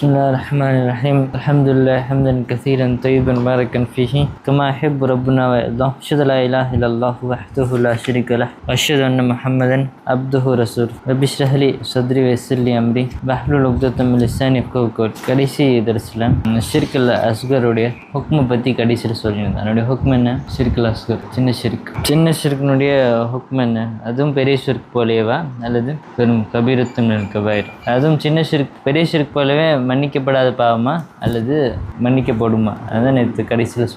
بسم الله الرحمن الرحيم الحمد لله حمدا كثيرا طيبا باركا فيه كما يحب ربنا ويرضاه أشهد لا إله إلا الله وحده لا شريك له وأشهد أن محمدا عبده رسول رب اشرح لي صدري ويسر لي أمري واحلل عقدة من لساني يفقهوا قولي கடைசி தரிசில் ஷிர்கில் அஸ்கருடைய ஹுக்மை பற்றி கடைசியில் சொல்லியிருந்தேன் அதனுடைய ஹுக்ம் என்ன ஷிர்கில் அஸ்கர் சின்ன ஷிர்க் சின்ன ஷிர்க்கினுடைய ஹுக்ம் என்ன அதுவும் பெரிய ஷிர்க் போலேவா அல்லது பெரும் கபீரத்தின் கபாயிர் அதுவும் சின்ன ஷிர்க் பெரிய ஷிர்க் போலவே மன்னிக்கப்படாத பாவமா அல்லது மன்னிக்கப்படுமா? அதான் நேற்று கடைசியில்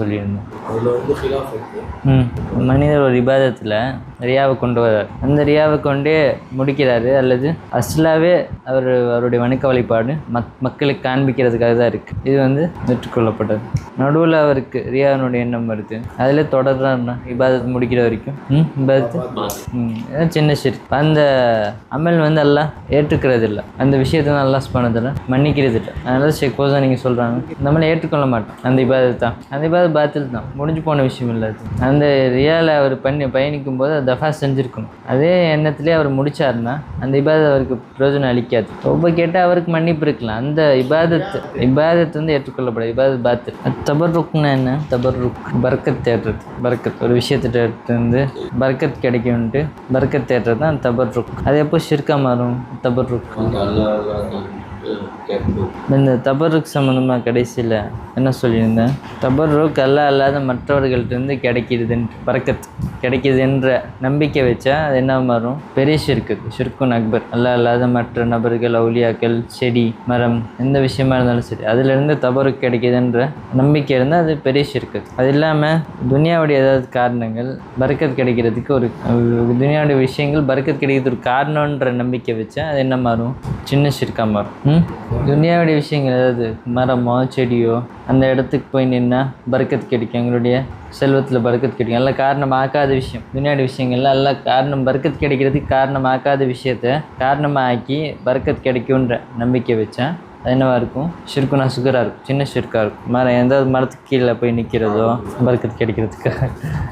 ம். மனிதர் ஒரு இபாதத்தில் ரியாவை கொண்டு வர்றார். அந்த ரியாவை கொண்டே முடிக்கிறாரு அல்லது அஸ்லாவே அவர் அவருடைய வணக்க வழிபாடு மக் மக்களுக்கு காண்பிக்கிறதுக்காக தான் இருக்குது இது வந்து ஏற்றுக்கொள்ளப்பட்டது. நடுவில் அவருக்கு ரியாவினுடைய எண்ணம் வருது. அதில் தொடர்றாருன்னா இபாதத் முடிக்கிற வரைக்கும். ம் இபாதத்து? சின்ன ஷிர் அந்த அமல் வந்து எல்லாம் ஏற்றுக்கிறது இல்லை அந்த விஷயத்தை அல்லாஹ் பண்ணதில்ல மன்னிக்கிறது இல்லை அதனால் ஷேக் போதா நீங்கள் சொல்கிறாங்க நம்மளை ஏற்றுக்கொள்ள மாட்டோம் அந்த இபாதத் தான் அந்த இபாதத் பாத்தில் தான். முடிஞ்சு போன விஷயம் இல்லை அது. அந்த ரியால அவர் பண்ணி பயணிக்கும் போது அதை தஃபா செஞ்சுருக்கணும். அதே எண்ணத்துலேயே அவர் முடிச்சாருன்னா அந்த இபாதத் அவருக்கு பிரயோஜனம் அளிக்காது. ரொம்ப கேட்டால் அவருக்கு மன்னிப்பு இருக்கலாம். அந்த இபாதத் இபாதத் வந்து ஏற்றுக்கொள்ளப்படாது. இபாதத் பாத்து. தபர் தபர்ருக்னா என்ன? தபர்ருக். பர்க்கத் தேடுறது. பர்க்கத். ஒரு விஷயத்தை வந்து பர்க்கத் கிடைக்கும்ட்டு பர்க்கத் தேடுறது தான் தபர்ருக். அது எப்போ ஷிர்கா மாறும்? தபர்ருக். அந்த இந்த தபருக்கு சம்மந்தமாக கடைசியில் என்ன சொல்லியிருந்தேன்? தபருக் அல்லா அல்லாத மற்றவர்கள்ட்டேருந்து கிடைக்கிறதுன்ற பறக்கத் கிடைக்கிதுன்ற நம்பிக்கை வச்சா அது என்ன மாறும்? பெரிய ஷிர்க்கு ஷிர்குன் அக்பர். அல்லா அல்லாத மற்ற நபர்கள் அவுலியாக்கள் செடி மரம் எந்த விஷயமா இருந்தாலும் சரி அதிலிருந்து தபருக்கு கிடைக்கிதுன்ற நம்பிக்கை இருந்தால் அது பெரிய ஷிர்க்கு. அது இல்லாமல் துனியாவுடைய ஏதாவது காரணங்கள் பறக்கத் கிடைக்கிறதுக்கு ஒரு துனியாவுடைய விஷயங்கள் பறக்கத் கிடைக்கிறதுக்கு ஒரு காரணன்ற நம்பிக்கை வச்சா அது என்ன மாறும்? சின்ன ஷிர்க்காக மாறும். துனியாவுடைய விஷயங்கள் ஏதாவது? மரமோ செடியோ? அந்த இடத்துக்கு போய் நின்னா பறக்கத்து கிடைக்கும். எங்களுடைய செல்வத்தில் பறக்கத்து கிடைக்கும். எல்லாம் காரணமாக்காத விஷயம். துனியாவுடைய விஷயங்கள்லாம் எல்லாம் காரணம் பறக்கத்து கிடைக்கிறதுக்கு காரணமாக்காத விஷயத்த காரணமாக்கி பறக்கத்து கிடைக்குன்ற நம்பிக்கை வச்சேன் அது என்னவா இருக்கும்? ஷிர்குனா சுகராக இருக்கும். சின்ன ஷிர்காக இருக்கும். மரம் எந்த மரத்துக்கு கீழே போய் நிற்கிறதோ பர்க்கத் கிடைக்கிறதுக்கு.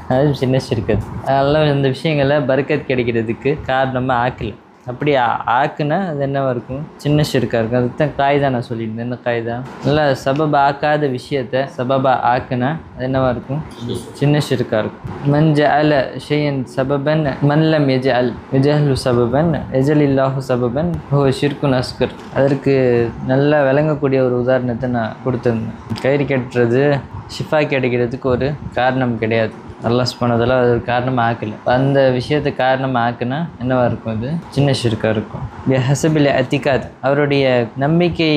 அது சின்ன ஷிர்கத் அதெல்லாம் இந்த விஷயங்களை பர்க்கத் கிடைக்கிறதுக்கு காரணமாக ஆக்கலை. அப்படி ஆக்குனா அது என்னவாக இருக்கும்? சின்ன ஷிர்காக இருக்கும் அதுதான் தான் காய்தா நான் சொல்லியிருந்தேன். என்ன காய்தா? நல்லா சபபா ஆக்காத விஷயத்த சபபா ஆக்குனா அது என்னவாக இருக்கும்? சின்ன ஷிர்காக இருக்கும். மஞ்ச அல ஷெயன் சபபன் மன்லம் எஜஅல் எஜஹலு சபபன் எஜல் இல்லாஹு சபபன் ஹோ ஷிர்குன் அஸ்கர். அதற்கு நல்லா விளங்கக்கூடிய ஒரு உதாரணத்தை நான் கொடுத்துருந்தேன். கயிறு கட்டுறது ஷிஃபா கிடைக்கிறதுக்கு ஒரு காரணம் கிடையாது. அல்லா சுபானதில் அது காரணமாக ஆக்கலை அந்த விஷயத்தை காரணமாக ஆக்குனா என்னவாக இருக்கும் அது சின்ன ஷிர்க்காக இருக்கும். ஹசபில் அத்திகாத் அவருடைய நம்பிக்கை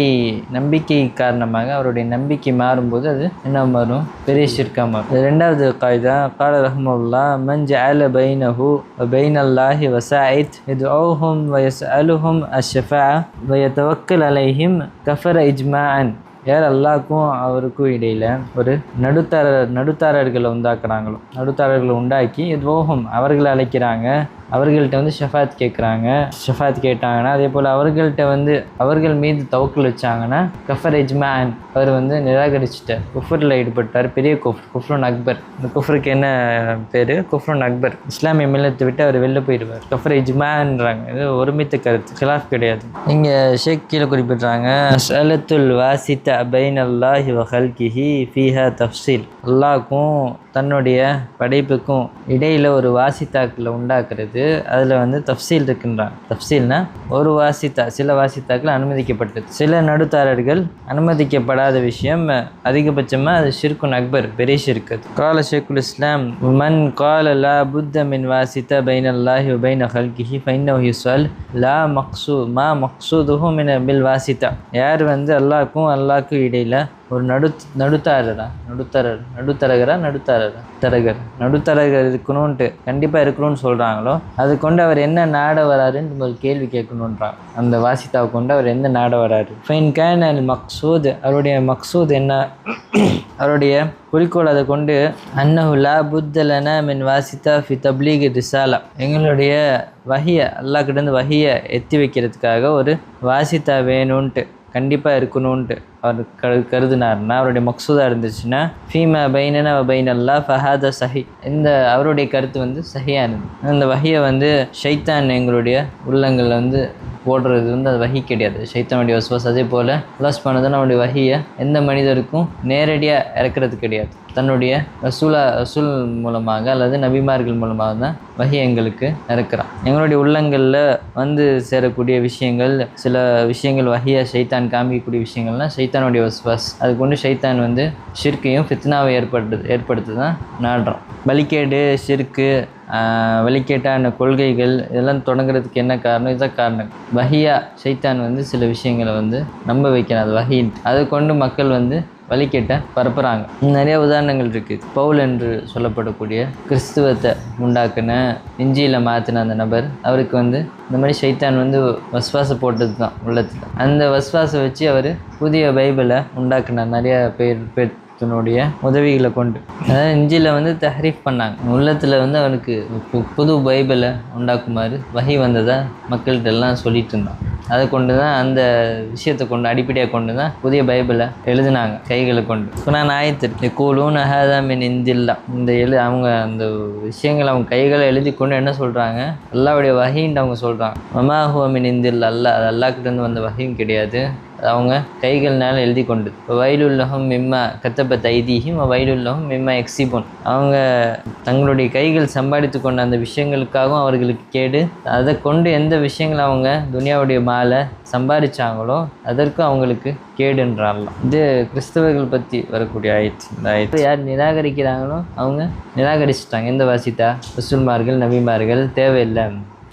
நம்பிக்கை காரணமாக அவருடைய நம்பிக்கை மாறும்போது அது என்ன மாறும்? பெரிய ஷிர்க்காக மாறும். ரெண்டாவது காய்தா. கால ரஹமுல்லா மஞ்ச் அல பைனஹு பைன் அல்லாஹி வசாயித் இது ஓஹும் வயஸ் அலுஹும் அஷஃபா வயத்தவக்கல் அலைஹிம் கஃபர் இஜ்மான் யார் அல்லாக்கும் அவருக்கும் இடையில் ஒரு நடுத்தர நடுத்தாரர்களை உண்டாக்குறாங்களோ நடுத்தாரர்களை உண்டாக்கி துவோகம் அவர்களை அழைக்கிறாங்க. அவர்கள்ட்ட வந்து ஷஃபாத் கேட்குறாங்க ஷஃபாத் கேட்டாங்கன்னா அதே போல் அவர்கள்ட்ட வந்து அவர்கள் மீது தவக்கல் வச்சாங்கன்னா கஃபர் எஜ்மேன் அவர் வந்து நிராகரிச்சிட்டார். குஃபரில் ஈடுபட்டார். பெரிய குஃப் குஃப்ருன் அக்பர். இந்த குஃப்ருக்கு என்ன பேர்? குஃப்ருன் அக்பர். இஸ்லாமிய மில்லத்தை விட்டு அவர் வெளில போயிடுவார். கஃபர் எஜ்மான்றாங்க இது ஒருமித்த கருத்து. கிலாஃப் கிடையாது. இங்கே ஷேக் கீழே குறிப்பிட்றாங்க சலத்துல் வாசித்த பைன் அல்லாஹி வஹல்கிஹி ஃபீஹா தஃப்சீல். அல்லாஹ்க்கும் தன்னுடைய படைப்புக்கும் இடையில் ஒரு வாசித்தாக்களை உண்டாக்குறது. அதில் வந்து தப்சீல் இருக்குன்றாங்க தப்சீல்னா ஒரு வாசித்தா சில வாசித்தாக்கள் அனுமதிக்கப்பட்டது. சில நடுத்தாரர்கள் அனுமதிக்கப்படாத விஷயம் அதிகபட்சமாக அது ஷிர்குன் அக்பர் பெரிய ஷிர்கத் கால ஷேக்குல் இஸ்லாம் மன் கால லா புத்த மின் வாசித்த பைன் அல்லாஹி பைன் ஹல்கிஹி ஃபைன்னஹு யுஸ்வல் லா மக்சூ மா மக்சூதுஹு மின் பில் வாசித்தா. யார் வந்து அல்லாக்கும் அல்லாக்கும் இடையில் ஒரு நடு நடுத்தாரரா? நடுத்தரர். நடுத்தரகரா? நடுத்தரரா? தரகர். நடுத்தரகர் இருக்கணும்ன்ட்டு கண்டிப்பாக இருக்கணும்னு சொல்கிறாங்களோ அது கொண்டு அவர் என்ன நாட வராருன்னு ஒரு கேள்வி கேட்கணுன்றாங்க. அந்த வாசித்தாவை கொண்டு அவர் என்ன நாட வராரு? ஃபைன் கேன் அண்ட் மக்சூத் அவருடைய மக்சூத் என்ன? அவருடைய குறிக்கோள் அதை கொண்டு அன்னஹு லா புத்தலன மின் வாசித்தா ஃபி தப்லீக் ரிசாலா. எங்களுடைய வஹிய அல்லாஹ்கிட்டேருந்து வகையை எத்தி வைக்கிறதுக்காக ஒரு வாசித்தா வேணும்ன்ட்டு கண்டிப்பாக இருக்கணும்ன்ட்டு. அவர் கரு கருதினார்னா அவருடைய மக்சூதாக இருந்துச்சுன்னா ஃபீமா பைனன பைன் அல்லா ஃபஹாத சஹி. இந்த அவருடைய கருத்து வந்து சஹியானது. அந்த வகையை வந்து ஷைத்தான் எங்களுடைய உள்ளங்களில் வந்து போடுறது வந்து அது வகி கிடையாது. ஷைத்தானுடைய வசுவாஸ் அதே போல் அல்லாஸ் பண்ணதான் நம்முடைய வகியை எந்த மனிதருக்கும் நேரடியாக இறக்குறது கிடையாது. தன்னுடைய ரசூலா ரசூல் மூலமாக அல்லது நபிமார்கள் மூலமாக தான் வகி எங்களுக்கு இறக்குறான். எங்களுடைய உள்ளங்களில் வந்து சேரக்கூடிய விஷயங்கள் சில விஷயங்கள் வகையாக ஷைத்தான் காமிக்கக்கூடிய விஷயங்கள்லாம் ஷைத்தானுடைய வசுவாஸ். அது கொண்டு ஷைத்தான் வந்து ஷிர்க்கையும் ஃபித்னாவை ஏற்படுத்து ஏற்படுத்தி தான் நாடுறான் வலிக்கேடு ஷிர்கு வலிக்கேட்டான கொள்கைகள் இதெல்லாம் தொடங்குறதுக்கு என்ன காரணம்? இதுதான் காரணம். வஹியா ஷைத்தான் வந்து சில விஷயங்களை வந்து நம்ப வைக்கிறான் அது வகையின் அதை கொண்டு மக்கள் வந்து வழிகேட்ட பரப்புகிறாங்க நிறைய உதாரணங்கள் இருக்குது பவுல் என்று சொல்லப்படக்கூடிய கிறிஸ்துவத்தை உண்டாக்குன இஞ்சியில் மாற்றின அந்த நபர் அவருக்கு வந்து இந்த மாதிரி ஷைத்தான் வந்து வஸ்வாசம் போட்டது தான் உள்ளத்தில். அந்த வஸ்வாசை வச்சு அவர் புதிய பைபிளை உண்டாக்குனார் நிறைய பேர் பேர் தன்னுடைய உதவிகளை கொண்டு. அதாவது இஞ்சியில் வந்து தஹரீஃப் பண்ணாங்க. உள்ளத்தில் வந்து அவனுக்கு பு- புது பைபிளை உண்டாக்குமாறு வகை வந்ததாக மக்கள்கிட்ட எல்லாம் சொல்லிட்டு இருந்தான். அதை கொண்டு தான் அந்த விஷயத்தை கொண்டு அடிப்படையாக கொண்டு தான் புதிய பைபிளை எழுதினாங்க கைகளை கொண்டு. இப்போ நான் ஆயத்து கூலும் நகாதாமின் இந்தில்லா இந்த எழு அவங்க அந்த விஷயங்களை அவங்க கைகளை எழுதி கொண்டு என்ன சொல்கிறாங்க அல்லாவுடைய வகைன்ட்டு அவங்க சொல்கிறாங்க மமாஹுவமின் இந்தில்லா அல்லா அது அல்லாக்கிட்டேருந்து வந்த வகையும் கிடையாது. அவங்க கைகள்னால எழுதி கொண்டு வயலுள்ளகம் மிம்மா கத்தப்ப தைதீகம் வயலுள்ளகம் மிம்மா எக்ஸிபோன். அவங்க தங்களுடைய கைகள் சம்பாதித்து கொண்ட அந்த விஷயங்களுக்காகவும் அவர்களுக்கு கேடு. அதை கொண்டு எந்த விஷயங்கள் அவங்க துனியாவுடைய மாலை சம்பாதிச்சாங்களோ அதற்கும் அவங்களுக்கு கேடுன்றாங்களாம் இது கிறிஸ்தவர்கள் பற்றி வரக்கூடிய ஆயிடுச்சு இந்த ஆயிடுச்சு யார் நிராகரிக்கிறாங்களோ அவங்க நிராகரிச்சிட்டாங்க. எந்த வாசித்தா? ரசூல்மார்கள் நபிமார்கள் தேவையில்லை.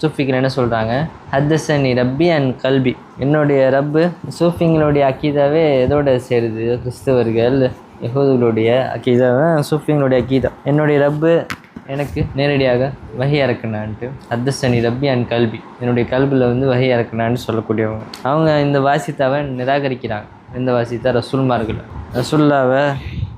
சூஃபிகள் என்ன சொல்கிறாங்க ஹத்தசனி ரப்பி அண்ட் கல்வி என்னுடைய ரப்பு சூஃபிங்களுடைய அக்கீதாவே எதோட சேருது? கிறிஸ்தவர்கள் யகூதுகளுடைய அக்கீதாவை சூஃபிங்களுடைய அக்கீதா என்னுடைய ரப்பு எனக்கு நேரடியாக வகை இறக்குனான்ட்டு அத்தசனி ரப்பி அண்ட் கல்வி என்னுடைய கல்வியில் வந்து வகை இறக்குனான்னு சொல்லக்கூடியவங்க. அவங்க இந்த வாசித்தாவை நிராகரிக்கிறாங்க. இந்த வாசித்தா ரசூல்மார்களை. ரசுல்லாவை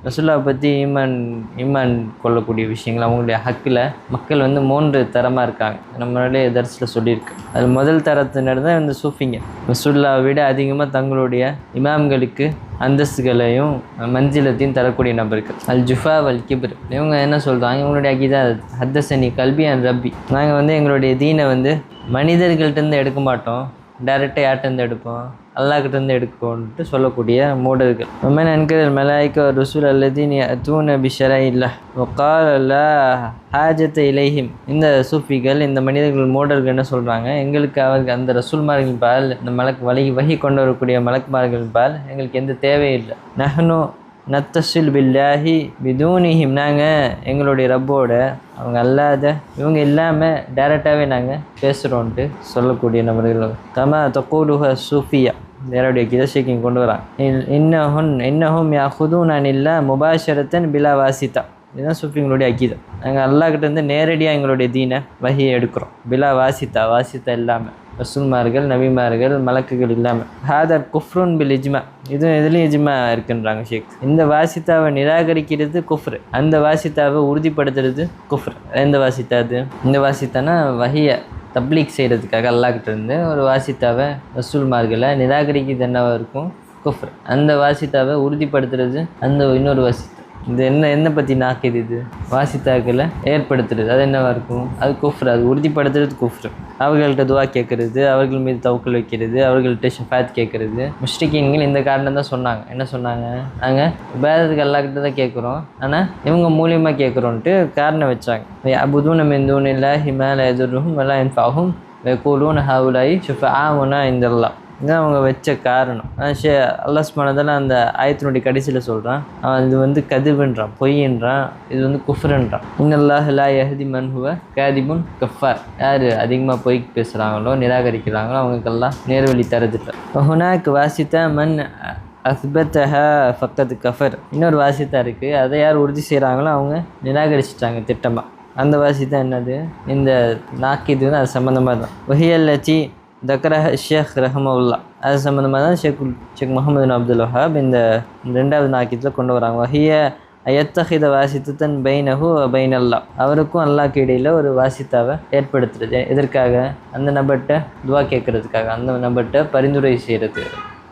ரசுல்லாவை பற்றி ஈமான் ஈமான் கொள்ளக்கூடிய விஷயங்கள் அவங்களுடைய ஹக்கில் மக்கள் வந்து மூன்று தரமாக இருக்காங்க. நம்மளுடைய தரிசில் சொல்லியிருக்கு. அது முதல் தரத்தினர் தான் இந்த சூஃபிங்க. ரசுல்லாவை விட அதிகமாக தங்களுடைய இமாம்களுக்கு அந்தஸ்துகளையும் மஞ்சிலத்தையும் தரக்கூடிய நபர்கள். அல் ஜுஃபா அல் கிப்ர். இவங்க என்ன சொல்கிறாங்க இவங்களுடைய அகிதா ஹத்தசனி கல்வி அண்ட் ரப்பி. நாங்கள் வந்து எங்களுடைய தீனை வந்து மனிதர்கள்ட்டேருந்து எடுக்க மாட்டோம். டேரெக்டாக யார்ட்டேருந்து எடுப்போம்? அல்லாக்கிட்டேருந்து எடுக்கணுன்ட்டு சொல்லக்கூடிய மூடர்கள். உமன் அன்கர் மலாய்க்க ருசூல் அல்லது நீ தூண அபிஷரா இல்லா ஒக்கால் அல்லா ஹாஜத்தை இலைஹிம். இந்த சூஃபிகள் இந்த மனிதர்கள் மூடர்கள் என்ன சொல்கிறாங்க எங்களுக்கு அவர்கள் அந்த ரசூல்மார்கள் பால் இந்த மலக் வழி வகி கொண்டு வரக்கூடிய மலக்குமார்கள் பால் எங்களுக்கு எந்த தேவையில்லை நஹ்னு நத்தசில் பில்லாஹி பிதூனிஹிம். நாங்கள் எங்களுடைய ரப்போட அவங்க அல்லாத இவங்க இல்லாமல் டேரெக்டாகவே நாங்கள் பேசுகிறோன்ட்டு சொல்லக்கூடிய நபர்கள். கமா தொக்கூலுஹ சூஃபியா. நேரோடைய கீதை ஷேக்கிங் கொண்டு வரான். இன்னஹுன் இன்னஹும் நான் இல்லை முபாஷரத்தன் பிலா வாசித்தா. இதுதான் சூஃபிங்களுடைய அக்கீதம் நாங்கள் அல்லாக்கிட்ட இருந்து நேரடியாக எங்களுடைய தீனை வகையை எடுக்கிறோம். பிலா வாசித்தா வாசித்தா இல்லாமல் ரசூல்மார்கள் நபிமார்கள் மலக்குகள் இல்லாமல் ஹாதர் குஃப்ருன் பில் இஜ்மா. இதுவும் இதுலேயும் இஜ்மா இருக்குன்றாங்க ஷேக். இந்த வாசித்தாவை நிராகரிக்கிறது குஃப்ரு. அந்த வாசித்தாவை உறுதிப்படுத்துறது குஃப்ரு. எந்த வாசித்தா அது? இந்த வாசித்தானா வகையை தப்லீக் செய்கிறதுக்காக அல்லாக்கிட்ட இருந்து ஒரு வாசித்தாவை ரசூல்மார்களை நிராகரிக்கிறது என்னவா இருக்கும் குஃப்ர். அந்த வாசித்தாவை உறுதிப்படுத்துறது அந்த இன்னொரு வாசி இது என்ன என்ன பற்றி நாக்குது இது? வாசித்தாக்களை ஏற்படுத்துறது. அது என்னவாக இருக்கும்? அது குஃப்ரு. அது உறுதிப்படுத்துறது குஃப்ரு. அவர்கள்ட்ட துவா கேட்குறது அவர்கள் மீது தவக்கல் வைக்கிறது அவர்கள்ட்ட ஷஃபாத் கேட்குறது முஷ்டிகீன்கள் இந்த காரணம் தான் சொன்னாங்க. என்ன சொன்னாங்க? நாங்கள் பேதத்துக்கு எல்லாக்கிட்ட தான் கேட்குறோம் ஆனால் இவங்க மூலியமாக கேட்குறோன்ட்டு காரணம் வச்சாங்க. அபுதூன மெந்தூன் இல்லை ஹிமால எதிரும் எல்லாம் இன்ஃபாகும் வெக்கூலூன் ஹவுலாய் ஷுஃபா ஆவுனா இந்த எல்லாம் இதுதான் அவங்க வச்ச காரணம். ஆனால் ஷே அல்லாஸ் மனதில் அந்த ஆயத்தினுடைய கடைசியில் சொல்கிறான் அவன் இது வந்து கதிவுன்றான் பொய்ன்றான் இது வந்து குஃப்ரன்றான். இன்னல்லாஹ் லா யஹதி மன் ஹுவ கஃபார் யார் அதிகமாக பொய் பேசுகிறாங்களோ நிராகரிக்கிறாங்களோ அவங்களுக்கெல்லாம் நேர்வழி தரதில்லை. ஹுனாக்கு வாசித்த மன் அஸ்பத்தஹா ஃபக்கத் கஃபர். இன்னொரு வாசித்தா இருக்குது அதை யார் உறுதி செய்கிறாங்களோ அவங்க நிராகரிச்சிட்டாங்க திட்டமாக அந்த வாசித்தா என்னது? இந்த நாக்கிது அது சம்மந்தமாக தான் வஹியல்லச்சி தக்ரஹ ஷேக் ரஹமவுல்லா அது சம்மந்தமாக தான் ஷேக் ஷேக் முகமது அப்துல் வஹாப் இந்த ரெண்டாவது நாக்கியத்தில் கொண்டு வராங்க வஹிய அயத்தஹித வாசித்தன் பைனஹு பைன் அல்லா அவருக்கும் அல்லாக்கு இடையில் ஒரு வாசித்தாவை ஏற்படுத்துறது எதற்காக அந்த நபர்கிட்ட துவா கேட்கறதுக்காக அந்த நபர்கிட்ட பரிந்துரை செய்கிறது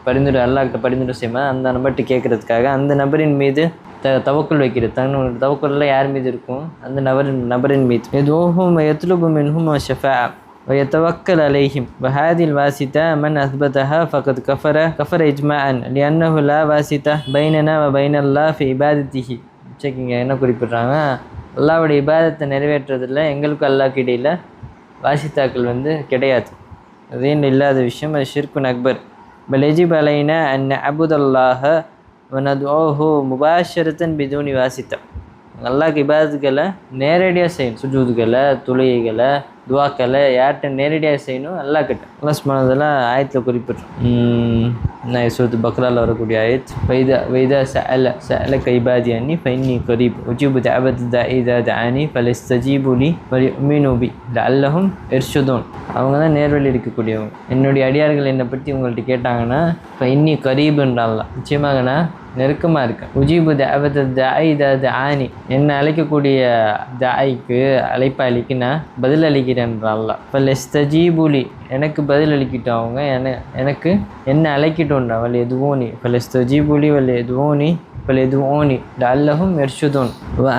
பரிந்துரை அல்லாக்கிட்ட பரிந்துரை செய்யுமா அந்த நபர்கிட்ட கேட்கறதுக்காக அந்த நபரின் மீது த தவக்குள் வைக்கிறது தன்னோட தவக்குள்ள யார் மீது இருக்கும் அந்த நபரின் நபரின் மீது எதுவும் எத்லுபு மின்ஹும் ஷெஃபா ويتوكل عليهم وهذه الواسطة من أثبتها فقد كفر كفر إجماعا لأنه لا واسطة بيننا وبين الله في عبادته சரிங்க என்ன குறிப்பிட்றாங்க அல்லாவுடைய இபாதத்தை நிறைவேற்றுறதில் எங்களுக்கும் அல்லாஹ்க்கு இடையில் வாசித்தாக்கள் வந்து கிடையாது அதேன்னு இல்லாத விஷயம் அது ஷிர்குன் அக்பர் பலெஜிப் அலைனா அன் அபுதல்லாஹ வனதுஹு முபாஷரத்தன் பிதூனி வாசித்தா அல்லாஹ்க்கு இபாதத்துக்களை நேரடியாக செய்யணும் சுஜூதுகளை தொழுகைகளை துவாக்களை யார்கிட்ட நேரடியாக செய்யணும்? அல்லாஹ் கிட்ட அல்லாஹ் சுமானதெல்லாம் ஆயத்தில் குறிப்பிட்றோம். நான் சுரத்து பக்ராவில் வரக்கூடிய ஆயத்? வைதா வைதா சஅல சஅல கைபாதி அன்னி ஃபைன்னி கரீப். உஜிபு தாபத் இதா தானி ஃபலஸ்தஜீபுலி வலி மீனூபி அல்லஹும் எர்ஷுதோன் அவங்க தான் நேர்வழி இருக்கக்கூடியவங்க என்னுடைய அடியார்கள் என்னை பற்றி உங்கள்கிட்ட கேட்டாங்கன்னா ஃபைன்னி கரீபுன்றாலாம் நிச்சயமாக நான் நெருக்கமாக இருக்கேன் உஜீபு தேவத தாய் இதா தானி என்னை அழைக்கக்கூடிய தாய்க்கு அழைப்பாளிக்கு நான் பதில் அளிக்கிறேன்றான்ல லெஸ்தஜீபுலி எனக்கு பதில் அளிக்கிட்டோம் அவங்க. என எனக்கு என்ன அழைக்கட்டும்டா வல் எதுவும் நீ. ஃபலஸ்தஜீபுலி வல் எதுவும் நீ. பல் எதுவும் நீ. அல்லஹும் எர்ஷுதோன்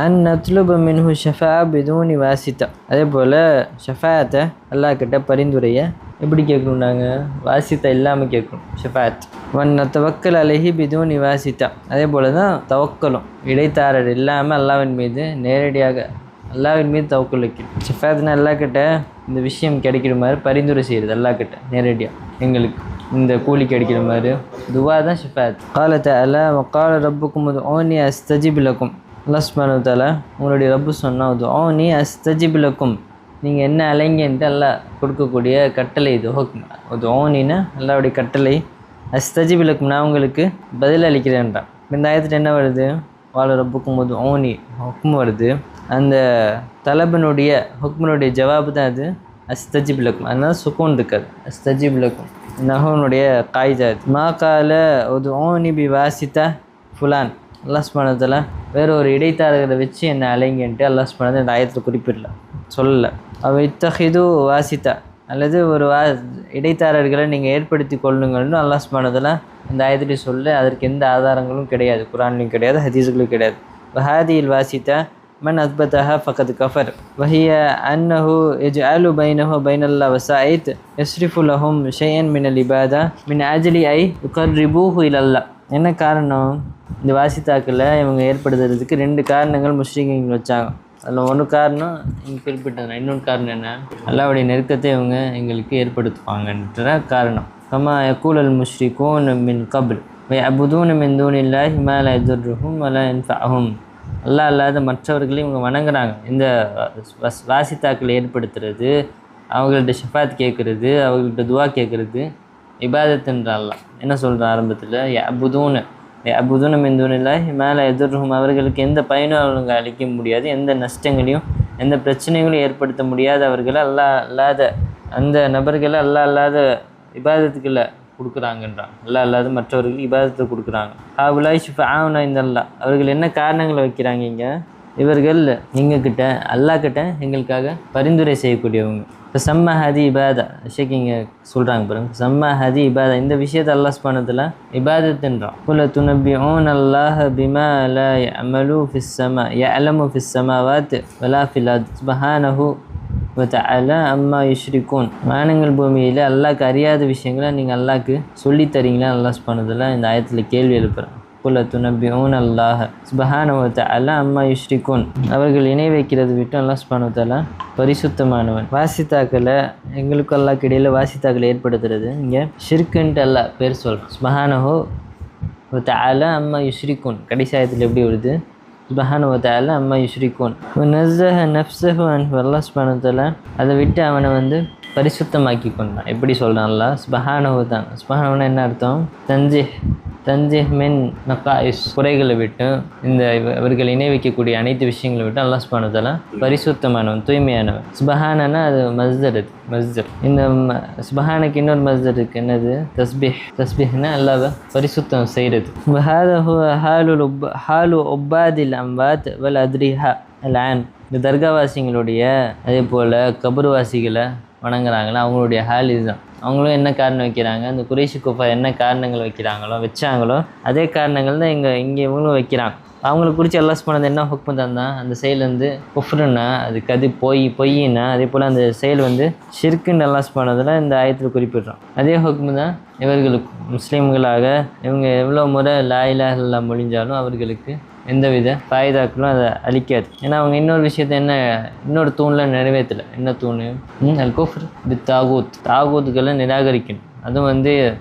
அன் நத்லுப மின்ஹு ஷஃபா பிதூனி வாசித்தா. அதே போல் ஷஃபாத்தை அல்லாஹ் கிட்ட பரிந்துரையை எப்படி கேட்கணும்னாங்க வாசித்தா இல்லாமல் கேட்கணும். ஷிஃபாத். ஒன் தவக்கல் அலஹி பிதூனி வாசித்தா. அதே போல் தான் தவக்கலும். இடைத்தாரர் இல்லாமல் அல்லாவின் மீது நேரடியாக அல்லாவின் மீது தவக்கல் வைக்கணும். ஷிஃபாத்னா அல்லாஹ் கிட்ட இந்த விஷயம் கிடைக்கிற மாதிரி பரிந்துரை செய்கிறது அல்லாஹ் கிட்ட நேரடியாக எங்களுக்கு இந்த கூலி கிடைக்கிற மாதிரி. துவா தான் ஷிஃபாத். காலத்தை அல்ல கால ரப்புக்கும் அது ஓனி அஸ்தஜிபிலக்கும் லக்கும். அல்லாஹ் சுப்ஹானஹு உங்களுடைய ரப்பு சொன்னால் அது ஓனி அஸ்தஜிபிலக்கும் நீங்கள் என்ன அலைங்கன்ட்டு எல்லாம் கொடுக்கக்கூடிய கட்டளை இது. ஹோக்மா அது ஓனின்னு அல்லாவுடைய கட்டளை. அஸ்தஜி விளக்கும் நான் உங்களுக்கு பதில் அளிக்கிறேன்றான் இந்த ஆயத்தில் என்ன வருது. வாழ ரப்புக்கும் போது ஓனி ஹுக்ம் வருது. அந்த தலபனுடைய ஹுக்மனுடைய ஜவாபு தான் அது. அஸ்தஜி விளக்கும் அதனால் சுக்கூன் இருக்காது. அஸ்தஜி விளக்கும் நஹனுடைய காய்ஜா இது. மா கால ஒரு ஓனி பி வாசித்தா ஃபுலான். அல்லாஸ் பண்ணதில் வேற ஒரு இடைத்தாரகரை வச்சு என்னை அலைங்கன்ட்டு அல்லாஸ் பண்ணது இந்த ஆயத்தில் குறிப்பிடலாம் சொல்லலை. அவ இத்தஹிது வாசித்தா. அல்லது ஒரு வா இடைத்தாரர்களை நீங்கள் ஏற்படுத்தி கொள்ளுங்கள்னு அல்லாஸ் மனதில் இந்த ஆயத்திலே சொல்ல. அதற்கு எந்த ஆதாரங்களும் கிடையாது. குரான்லையும் கிடையாது ஹதீஸுகளும் கிடையாது. வஹாதியில் வாசித்தா மன் அத்பத்தஹா ஃபகத் கஃபர். வஹிய அன்னஹு எஜ் அலு பைனஹு பைனல்லா வசாயித் எஸ்ரிஃபுல்லஹும் ஷெயன் மின் அல் இபாதா மின் ஆஜலி ஐ உகர் ரிபூஹு இலல்லா. என்ன காரணம்? இந்த வாசித்தாக்கில் இவங்க ஏற்படுத்துறதுக்கு ரெண்டு காரணங்கள் முஸ்லீம்கள் வச்சாங்க. அதில் ஒரு காரணம் இங்கே குறிப்பிட்டது இன்னொரு காரணம் என்ன? அல்லாவுடைய நெருக்கத்தை இவங்க எங்களுக்கு ஏற்படுத்துவாங்கன்ற காரணம். கமா யக்கூல் அல் மின் கபில். அபுதூன் மின் தூன் இல்லா லா எதிர்ஹும் வலா யன்ஃபஅஹும். அல்லாத மற்றவர்களையும் இவங்க வணங்குறாங்க. இந்த வாசித்தாக்களை ஏற்படுத்துறது அவங்கள்ட்ட ஷஃபாத் கேட்குறது அவங்கள்ட்ட துவா கேட்குறது இபாதத்துன்ற அல்லாஹ். என்ன சொல்கிறேன் ஆரம்பத்தில்? அபுதூன்னு அபுதூன மிந்துனில்ல மேலே எதிர்க்கும் அவர்களுக்கு எந்த பயனும் அவங்க அளிக்க முடியாது. எந்த நஷ்டங்களையும் எந்த பிரச்சனைகளும் ஏற்படுத்த முடியாத அவர்களை அல்லா அல்லாத அந்த நபர்களை அல்லா அல்லாத இபாதத்துக்களை கொடுக்குறாங்கன்றான். அல்லா அல்லாத மற்றவர்கள் இபாதத்தை கொடுக்குறாங்க. ஹாவுலாய் ஷிஃபா ஆவுனா இந்த அல்லா அவர்கள் என்ன காரணங்களை வைக்கிறாங்க இங்கே? இவர்கள் எங்கக்கிட்ட அல்லாஹ் கிட்ட எங்களுக்காக பரிந்துரை செய்யக்கூடியவங்க. இப்போ செம்ம ஹதி இபாதா ஷேக் சொல்கிறாங்க பாருங்க. செம்ம ஹதி இபாதா இந்த விஷயத்தை அல்லாஹ் ஸ்பானத்தில் இபாதத்துன்றான். குல துனபி ஓன் அல்லாஹ் பிமா ல அமலு ஃபிஸ் ய அலமு ஃபிஸ் சமாவாத் வலா ஃபிலாத் சுபஹானஹு அல அம்மா யுஷ்ரிகூன். வானங்கள் பூமியில் அல்லாக்கு அறியாத விஷயங்களை நீங்கள் அல்லாக்கு சொல்லித் தரீங்களா? அல்லாஹ் ஸ்பானத்தில் இந்த ஆயத்தில் கேள்வி எழுப்புகிறேன் குல துனபியூன் அல்லாஹ் சுபஹானவத்தால அம்மா யுஷ்ரிகூன் அவர்கள் இணை வைக்கிறது விட்டு அல்லாஹ் சுபானுவத்தாலா பரிசுத்தமானவன். வாசித்தாக்களை எங்களுக்கும் அல்லாஹ்க்கு இடையில் வாசித்தாக்களை ஏற்படுத்துறது. இங்கே ஷிர்குன்ட்டு அல்லா பேர் சொல். சுபஹானஹோ அல அம்மா யுஷ்ரிகூன். கடைசாயத்தில் எப்படி வருது? சுபஹானு தால அம்மா யுஷ்ரிகூன். நஸ்ஸஹ நஃப்ஸஹு அன் அல்லாஹ் சுபானுவத்தாலா அதை விட்டு அவனை வந்து பரிசுத்தமாக்கி கொண்டான் எப்படி சொல்கிறான்ல ஸ்பஹானவு தான். சுபஹானவனா என்ன அர்த்தம்? தஞ்சே. தஞ்சே மென் நக்காயிஸ் குறைகளை விட்டு இந்த அவர்கள் இணை வைக்கக்கூடிய அனைத்து விஷயங்களை விட்டு அல்லாஹ் ஸ்பானதெல்லாம் பரிசுத்தமானவன் தூய்மையானவன். ஸ்பஹானனா அது மஸ்தர் அது மஸ்தர் இந்த ஸ்பஹானுக்கு இன்னொரு மஸ்தர் இருக்குது என்னது? தஸ்பிஹ். தஸ்பிஹ்னா அல்லாஹ் பரிசுத்தம் செய்கிறது ஹாலுல் ஹாலு ஒப்பாதில் அம்பாத் வல் அத்ரிஹா அல் ஆன் இந்த தர்காவாசிங்களுடைய அதே போல் கபர்வாசிகளை வணங்குறாங்களோ? அவங்களுடைய ஹால் இதுதான் அவங்களும் என்ன காரணம் வைக்கிறாங்க? அந்த குறைஷி குஃபா என்ன காரணங்கள் வைக்கிறாங்களோ வச்சாங்களோ அதே காரணங்கள் தான் இங்கே இங்கே இவங்களும் வைக்கிறாங்க. அவங்களுக்கு குறித்து அல்லாஹ் பண்ணது என்ன? ஹுக்மு தந்தான் அந்த செயல் வந்து குஃப்ருன்னா அது பொய் பொய்னா அதே போல் அந்த செயல் வந்து ஷிர்க்குன்னு அல்லாஹ் பண்ணதில் இந்த ஆயத்தில் குறிப்பிடுறோம். அதே ஹுக்மு தான் இவர்களுக்கு முஸ்லீம்களாக இவங்க எவ்வளோ முறை லாயிலாக இலாஹ மொழிஞ்சாலும் அவர்களுக்கு எந்தவித ஃபாயுதாக்களும் அதை அழிக்காது ஏன்னா அவங்க இன்னொரு விஷயத்த என்ன இன்னொரு தூணில் நிறைவேற்றலை. என்ன தூண்? ம், அல் குஃப்ர் தாகூத் தாகூத்துக்களை நிராகரிக்கணும். அதுவும் வந்து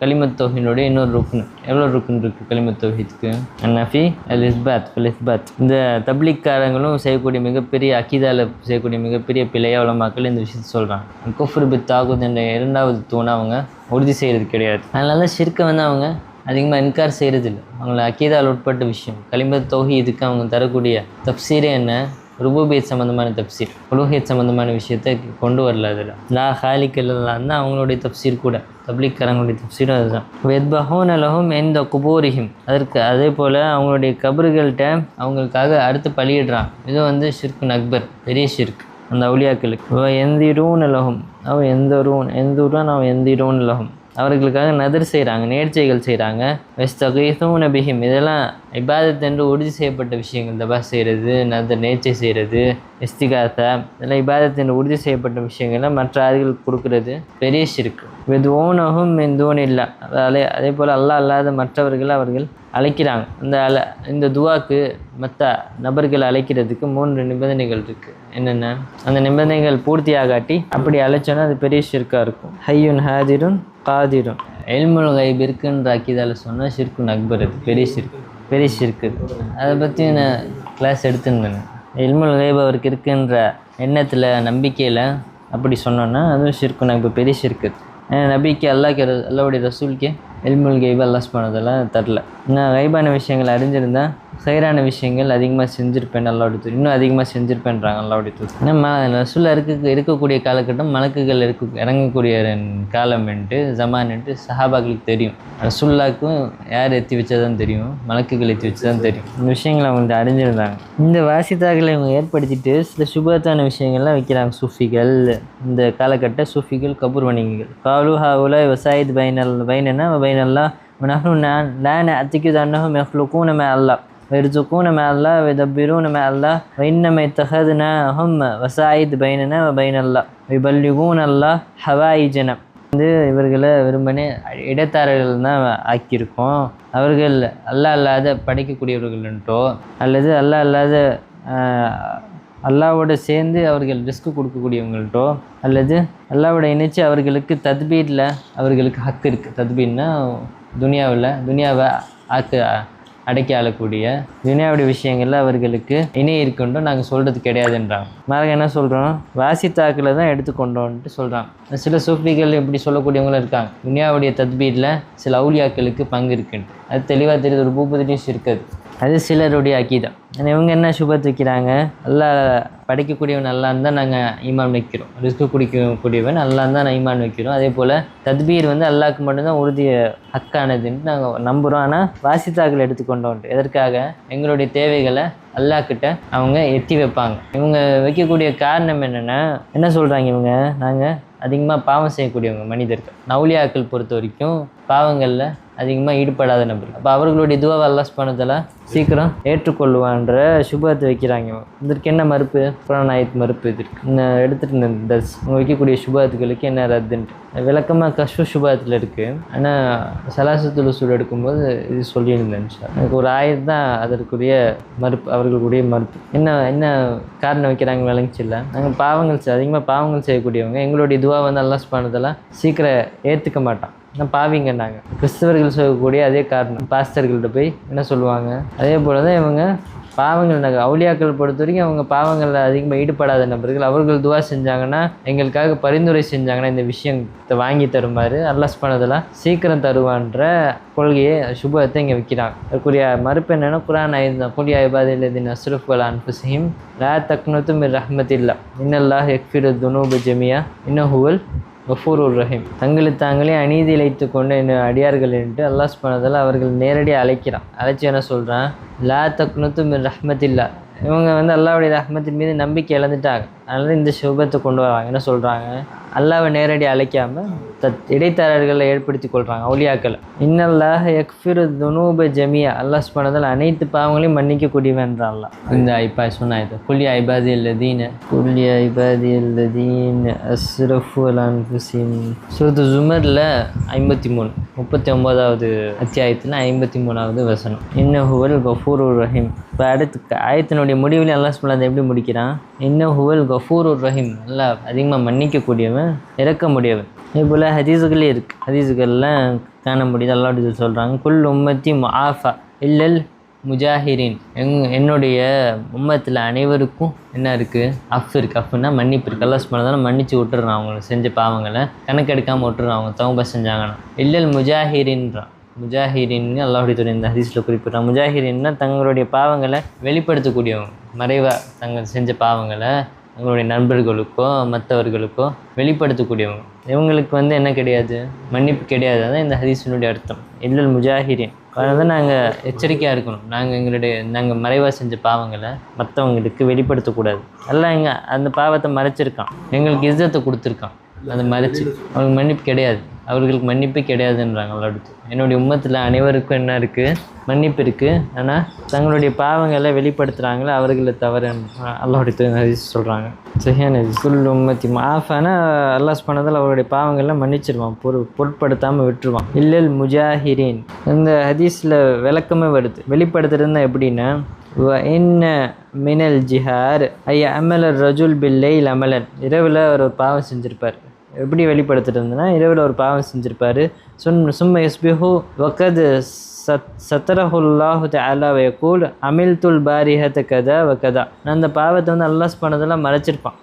கலிமத் தொகையினுடைய இன்னொரு ருக்குன் எவ்வளோ ருக்குன் இருக்குது கலிமத் தொகைக்கு? நஃபி அல் இஸ்பாத் அல் இஸ்பாத் இந்த தப்லீக்காரங்களும் செய்யக்கூடிய மிகப்பெரிய அகிதாவில் செய்யக்கூடிய மிகப்பெரிய பிழைய மக்கள் இந்த விஷயத்தை சொல்கிறாங்க குஃப்ர் பித் தாகூத் என்ற இரண்டாவது தூணை அவங்க உறுதி செய்கிறது கிடையாது. அதனால தான் ஷிர்க்கை வந்து அவங்க அதிகமாக இன்கார் செய்கிறதில்ல அவங்கள அக்கீதால் உட்பட்ட விஷயம். கலிமத் தௌஹி இதுக்கு அவங்க தரக்கூடிய தப்சீரே என்ன? ருபூபியத் சம்மந்தமான தப்சீர். உலோகியத் சம்மந்தமான விஷயத்தை கொண்டு வரல அதில். லா ஹாலிக் இல்லலாம் தான் அவங்களுடைய தப்சீர் கூட. தப்ளிக்காரங்களுடைய தப்சீரும் அதுதான். வெத்பஹோன் அலஹும் எந்த குபோரிஹிம். அதற்கு அதே போல் அவங்களுடைய கபறுகள்கிட்ட அவங்களுக்காக அடுத்து பலியிடுறான். இது வந்து ஷிர்கு அக்பர். பெரிய ஷிர்க். அந்த அவுளியாக்களுக்கு அவ எந்திரூன் அலகும் அவன் எந்த ரூன்? எந்த ரூன் அவன் எந்திரூன் அலகும் அவர்களுக்காக நதர் செய்கிறாங்க நேர்ச்சைகள் செய்கிறாங்க வெஸ்தகைசும் நபிஹிம் இதெல்லாம் இபாதத் என்று உறுதி செய்யப்பட்ட விஷயங்கள். தபா செய்கிறது நதர் நேர்ச்சை செய்கிறது இஸ்திகாத்தா. இதெல்லாம் இபாதத் என்று உறுதி செய்யப்பட்ட விஷயங்கள்லாம் மற்ற ஆதிகளுக்கு கொடுக்கறது. பெரிய ஷிருக்கு இது ஓனகும் மெந்தோன் இல்லை அதே அதே போல் அல்லாஹ் அல்லாத மற்றவர்கள் அவர்கள் அழைக்கிறாங்க. இந்த அல இந்த துவாக்கு மற்ற நபர்களை அழைக்கிறதுக்கு மூன்று நிபந்தனைகள் இருக்குது என்னென்ன அந்த நிபந்தனைகள் பூர்த்தியாகாட்டி அப்படி அழைச்சோன்னா அது பெரிய ஷிர்காக இருக்கும். ஹையுன் ஹாதிருன் காதிரும். எல்முல் கைப் இருக்குன்ற அக்கிதால் சொன்னால் ஷிர்குன் அக்பர் அது பெரிய ஷிர்கு பெரிய ஷிர்கு அதை பற்றி நான் கிளாஸ் எடுத்துருந்தேன். எல்முல் கைப் அவருக்கு இருக்குன்ற எண்ணத்தில் நம்பிக்கையில் அப்படி சொன்னோன்னா அதுவும் ஷிர்குன் அக்பர் பெரிய ஷிர்கு ஏன்னா நபிக்கு அல்லாஹ் அல்லாவுடைய ரசூலுக்கே எல்முல் கைப் அல்லாஸ் பண்ணதெல்லாம் தரல. நான் கைபான விஷயங்கள் அறிஞ்சிருந்தேன் சைரான விஷயங்கள் அதிகமாக செஞ்சுருப்பேன் அல்லாவுடைய தூர் இன்னும் அதிகமாக செஞ்சுருப்பேன்றாங்க அல்லாவுடைய தூர் ஏன்னா ரசூலில் இருக்க இருக்கக்கூடிய காலகட்டம் மலக்குகள் இருக்க இறங்கக்கூடிய காலம்ன்ட்டு ஜமான்ட்டு சஹாபாக்களுக்கு தெரியும். ரசுல்லாக்கும் யார் எத்தி வச்சாதான் தெரியும்? மலக்குகள் எத்தி வச்சதான் தெரியும். இந்த விஷயங்களை அவங்க அறிஞ்சிருந்தாங்க. இந்த வாசித்தாக்களை இவங்க ஏற்படுத்திட்டு சில சுபத்தான விஷயங்கள்லாம் வைக்கிறாங்க சூஃபிகள். இந்த காலகட்ட சூஃபிகள் கபூர் வணிகங்கள் காலு ஹாவுல விவசாயத் பைனல் பைனன்னா பைனல்லாம் நான் நான் அத்திக்கு தன்னஹும் எஃப்லுக்கும் நம்ம அல்லா ويرزقون مع الله ويدبرون مع الله وإنما اتخذناهم وسائد بيننا وبين الله ويبلغون الله حوائجنا வந்து இவர்களை வெறுமனே இடைத்தாரர்கள் தான் ஆக்கியிருக்கோம் அவர்கள் அல்லா அல்லாத படைக்கக்கூடியவர்கள்ன்ட்டோ அல்லது அல்லா அல்லாத ஆஹ், அல்லாவோட சேர்ந்து அவர்கள் ரிஸ்க் கொடுக்கக்கூடியவங்கள்ட்டோ அல்லது அல்லாவோட இணைச்சு அவர்களுக்கு தத்பீரில் அவர்களுக்கு ஹக்கு இருக்குது தத்பீர்னா துனியாவில் துனியாவை ஆக்கு அடக்கி ஆளக்கூடிய துனியாவுடைய விஷயங்களில் அவர்களுக்கு இணை இருக்கின்றோம் நாங்கள் சொல்கிறது கிடையாதுன்றாங்க. மேலே என்ன சொல்கிறோம் வாசித்தாக்கில் தான் எடுத்துக்கொண்டோன்ட்டு சொல்கிறாங்க சில சூஃபிகள் இப்படி சொல்லக்கூடியவங்களும் இருக்காங்க. துனியாவுடைய தத்பீரில் சில அவுலியாக்களுக்கு பங்கு இருக்குன்னு அது தெளிவாக தெரியுது ஒரு பூபதிலையும் இருக்காது அது சிலருடைய அக்கீதம் ஆனா இவங்க என்ன சுபத் வைக்கிறாங்க? நல்லா படைக்கக்கூடியவன் நல்லா தான் நாங்கள் ஈமான் வைக்கிறோம். ரிஸ்க்கு குடிக்கக்கூடியவன் நல்லா தான் நான் ஈமான் வைக்கிறோம். அதே போல் தத்பீர் வந்து அல்லாஹ்க்கு மட்டும்தான் உறுதி ஹக்கானதுன்னு நாங்கள் நம்புகிறோம் ஆனால் வாசித்தாக்கள் எடுத்துக்கொண்டோம் எதற்காக? எங்களுடைய தேவைகளை அல்லாக்கிட்ட அவங்க எட்டி வைப்பாங்க. இவங்க வைக்கக்கூடிய காரணம் என்னென்னா என்ன சொல்கிறாங்க இவங்க? நாங்கள் அதிகமாக பாவம் செய்யக்கூடியவங்க மனிதர்கள். நவுலியாக்கள் பொறுத்த வரைக்கும் பாவங்களில் அதிகமாக ஈடுபடாத நபர். அப்போ அவர்களுடைய துவாவை அல்லாஸ் பண்ணதில் சீக்கிரம் ஏற்றுக்கொள்வான்ற சுபத்தை வைக்கிறாங்க இதற்கு என்ன மறுப்பு? குரான் ஆயத் மறுப்பு இதற்கு. நான் எடுத்துகிட்டு இருந்த தர்ஸ் அவங்க வைக்கக்கூடிய சுபாத்துகளுக்கு என்ன ரத்துன்ட்டு. விளக்கமாக கஷ்ட சுபத்தில் இருக்குது ஆனால் சலாசத்துல சூழ் எடுக்கும்போது இது சொல்லியிருந்தேன் சார் எனக்கு ஒரு ஆயத் தான் அதற்குரிய மறுப்பு அவர்களுடைய மறுப்பு. என்ன என்ன காரணம் வைக்கிறாங்க விளங்கிச்சில்ல? நாங்கள் பாவங்கள் செய்- அதிகமாக பாவங்கள் செய்யக்கூடியவங்க எங்களுடைய துவா வந்து அல்லாஸ் பண்ணதெல்லாம் சீக்கிரம் ஏற்றுக்க மாட்டான். நான் பாவிங்க கிறிஸ்தவர்கள் சொல்லக்கூடிய அதே காரணம். பாஸ்டர்கள்ட்ட போய் என்ன சொல்லுவாங்க? அதே போல் தான் இவங்க பாவங்கள் நாங்கள் அவுளியாக்கள் பொறுத்த வரைக்கும் அவங்க பாவங்களில் அதிகமாக ஈடுபடாத நபர்கள். அவர்கள் துவா செஞ்சாங்கன்னா எங்களுக்காக பரிந்துரை செஞ்சாங்கன்னா இந்த விஷயத்தை வாங்கி தருமாறு அல்லாஸ் பண்ணதெல்லாம் சீக்கிரம் தருவான்ற கொள்கையை சுபத்தை இங்கே வைக்கிறாங்க. அதுக்குரிய மறுப்பு என்னென்னா குரான் ஐந்து குலியா இபாதில் அஸ்ரஃப் அல் அன்ஃபுசிஹிம் லா தக்னத்து மிர் ரஹ்மத்தில்லா. இன்னல்லாஹ் எக்ஃபிரு துனூபு ஜெமியா. இன்னஹுவல் கஃபூருர் ரஹீம். தங்களை தாங்களே அநீதி இழைத்து கொண்டு என்ன அடியார்கள் என்று அல்லாஹ் பண்ணதால் அவர்கள் நேரடியாக அழைக்கிறான். அழைச்சி என்ன சொல்கிறான் லா தக்னுத்து மின் ரஹ்மத்தில்லா. இவங்க வந்து அல்லாவுடைய ரஹ்மத்தின் மீது நம்பிக்கை இழந்துட்டாங்க. அதனால இந்த சுபத்தை கொண்டு வராங்க என்ன சொல்கிறாங்க அல்லாவை நேரடி அழைக்காமல் தத் இடைத்தரகர்களை ஏற்படுத்தி கொள்கிறாங்க அவுலியாக்களை இன்னல்லாக எக்ஃபிரு துனூப ஜமியா. அல்லாஹ் பண்ணதால் அனைத்து பாவங்களையும் மன்னிக்கக்கூடியவன்றான் அல்லாஹ். இந்த ஐப்பா சொன்னா இது குல்யா ஐபாதி இல்லதீன குல்யா ஐபாதி இல்லதீன அஸ்ரஃபு அலான்ஃபுசின் சுரத்து ஜுமரில் ஐம்பத்தி மூணு முப்பத்தி ஒம்போதாவது அத்தியாயத்தில் ஐம்பத்தி மூணாவது வசனம் இன்னஹுவல் கஃபூர் ரஹீம். இப்போ அடுத்து ஆயத்தினுடைய முடிவில் அல்லாஹ் சுப்ஹானஹு எப்படி முடிக்கிறான்? இன்னஹுவல் கஃபூர் ரஹீம். நல்லா அதிகமாக மன்னிக்கக்கூடியவன் இறக்கமுடையவன். இதுபோல் ஹதீஸுகளே இருக்குது ஹதீஸுகள்லாம் காண முடியுது. அல்லாட்டு சொல்கிறாங்க குல் உம்மத்தி ஆஃபா இல்லல் முஜாஹிரின். எங் என்னுடைய உம்மத்தில் அனைவருக்கும் என்ன இருக்குது அஃப் இருக்குது அஃப்னா மன்னிப்பு இருக்குது அல்லாஹ் சுப்ஹானஹு மன்னிச்சு விட்டுறான் அவங்களை செஞ்ச பாவங்களை. கணக்கெடுக்காமல் விட்டுறான் அவங்க. தவம்ப செஞ்சாங்கன்னா. இல்லல் முஜாஹிரின்றான் முஜாஹிரின்னு அல்லாஹுடைய துறை இந்த ஹதீஸில் குறிப்பிட்றான். முஜாஹிரின்னா தங்களுடைய பாவங்களை வெளிப்படுத்தக்கூடியவங்க. மறைவாக தங்கள் செஞ்ச பாவங்களை உங்களுடைய நண்பர்களுக்கோ மற்றவர்களுக்கோ வெளிப்படுத்தக்கூடியவங்க. இவங்களுக்கு வந்து என்ன கிடையாது? மன்னிப்பு கிடையாது. அதான் இந்த ஹதீஸினுடைய அர்த்தம். இல்லல் முஜாஹிரின். அதனால தான் நாங்கள் எச்சரிக்கையாக இருக்கணும். நாங்கள் எங்களுடைய நாங்கள் மறைவாக செஞ்ச பாவங்களை மற்றவங்களுக்கு வெளிப்படுத்தக்கூடாது. எல்லாம் எங்கள் அந்த பாவத்தை மறைச்சிருக்கான். எங்களுக்கு இஸ்ஸத்தை கொடுத்துருக்கான். அதை மறைச்சு அவங்களுக்கு மன்னிப்பு கிடையாது. அவர்களுக்கு மன்னிப்பு கிடையாதுன்றாங்க அடுத்து. என்னுடைய உம்மத்தில் அனைவருக்கும் என்ன இருக்குது மன்னிப்பு இருக்குது ஆனால் தங்களுடைய பாவங்களை வெளிப்படுத்துகிறாங்களே அவர்களை தவறு அல்லாஹுடைய சொல்கிறாங்க சரியான குல் உம்மத்தி மாஃபானா அல்லாஸ் பண்ணதால் அவருடைய பாவங்களை மன்னிச்சிருவான் பொரு பொருட்படுத்தாமல் விட்டுருவான். இல்லல் முஜாஹிரீன். இந்த ஹதீஸில் விளக்கமே வருது. வெளிப்படுத்துறதுன்னா எப்படின்னா என்ன மினல் ஜிஹார் ஐ அமலர் ரஜுல் பில்லை அமலன். இரவில் அவர் ஒரு பாவம் செஞ்சுருப்பார். எப்படி வெளிப்படுத்திட்டு இருந்ததுன்னா இரவில் ஒரு பாவம் செஞ்சுருப்பார். சுன் சும் எஸ்பிஹு வக்கது சத் சத்தரஹுல்லாஹு தஆலா வயக்கூல் அமில்துல் பாரிஹத் கதா வ கதா நான் அந்த பாவத்தை வந்து அல்லாஸ் பண்ணதெல்லாம் மறைச்சிருப்பான்.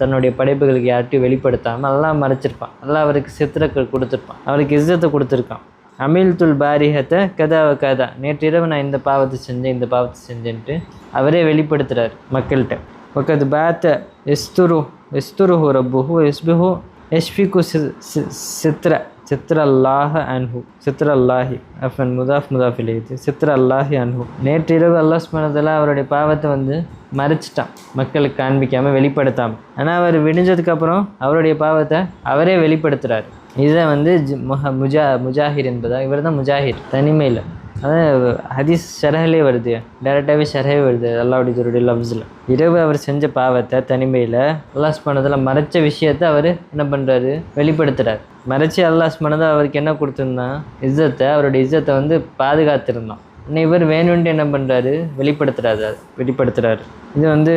தன்னுடைய படைப்புகளுக்கு யார்ட்டையும் வெளிப்படுத்தாமல் எல்லாம் மறைச்சிருப்பான். எல்லாம் அவருக்கு சித்திரக்கள் கொடுத்துருப்பான். அவருக்கு இஸ்ஸத்தை கொடுத்துருக்கான். அமில்துல் பாரிஹத்தை கதா நேற்று இரவு நான் இந்த பாவத்தை செஞ்சேன் இந்த பாவத்தை செஞ்சேன்ட்டு அவரே வெளிப்படுத்துகிறார் மக்கள்கிட்ட. ஒக்கது பாத்த எஸ்துரு எஸ்துருஹு ரப்புஹு எஸ்பிஹு எஷ்ஃபிகு சித்ர சித்ர அல்லாஹ அன்ஹு சித்ர அல்லாஹி அஃபன் முதாஃப் முதாஃப் இலையுது சித்ர அல்லாஹி அன்ஹு. நேற்றிரவு அல்லாஹ் சுப்ஹானஹு அவருடைய பாவத்தை வந்து மறைச்சிட்டான். மக்களுக்கு காண்பிக்காமல் வெளிப்படுத்தாமல் ஆனால் அவர் விடிஞ்சதுக்கப்புறம் அவருடைய பாவத்தை அவரே வெளிப்படுத்துகிறார் இதை வந்து ஜி- முஜா முஜாஹிர் என்பதா? இவர் தான் முஜாஹிர் தனிமையில். அதான் ஹதீஸ் ஷரஹிலே வருது. டேரெக்டாகவே ஷரஹே வருது. அல்லாவுடைய தருடைய லவ்ஸில் இரவு அவர் செஞ்ச பாவத்தை தனிமையில் அல்லாஹ் பண்ணதில் மறைச்ச விஷயத்தை அவர் என்ன பண்ணுறாரு வெளிப்படுத்துறார். மறைச்சி அல்லாஹ் பண்ணதை அவருக்கு என்ன கொடுத்துருந்தான் இஸ்ஸத்தை அவருடைய இஸ்ஸத்தை வந்து பாதுகாத்திருந்தான். இவர் வேணும்ட்டு என்ன பண்ணுறாரு வெளிப்படுத்துறாரு வெளிப்படுத்துறாரு. இது வந்து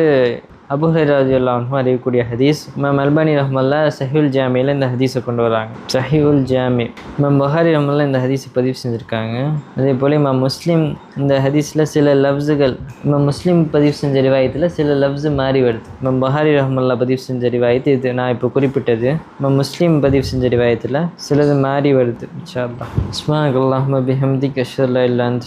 அபுஹராஜ் அல்லாஹும் அறியக்கூடிய ஹதீஸ் மேம் அல்பானி ரஹ்மல்லா சஹிவுல் ஜாமியில் இந்த ஹதீஸை கொண்டு வராங்க. சஹிவுல் ஜாமி மேம் பஹாரி ரஹ்மல்லா இந்த ஹதீஸை பதிவு செஞ்சுருக்காங்க. அதே போல் மேம் முஸ்லீம் இந்த ஹதீஸில் சில லவ்ஸுகள் மேம் முஸ்லீம் பதிவு செஞ்ச ரிவாயத்தில் சில லவ்ஸு மாறி வருது. மேம் பஹாரி ரஹ்மல்லா பதிவு செஞ்ச ரிவாயத்து இது நான் இப்போ குறிப்பிட்டது. மேம் முஸ்லீம் பதிவு செஞ்ச ரிவாயத்தில் சிலது மாறி வருது இன்ஷா அல்லாஹ். அஸ்மான் அல்லாஹ் பிஹம்திக் அஷ்ரல்லா இல்லா அந்த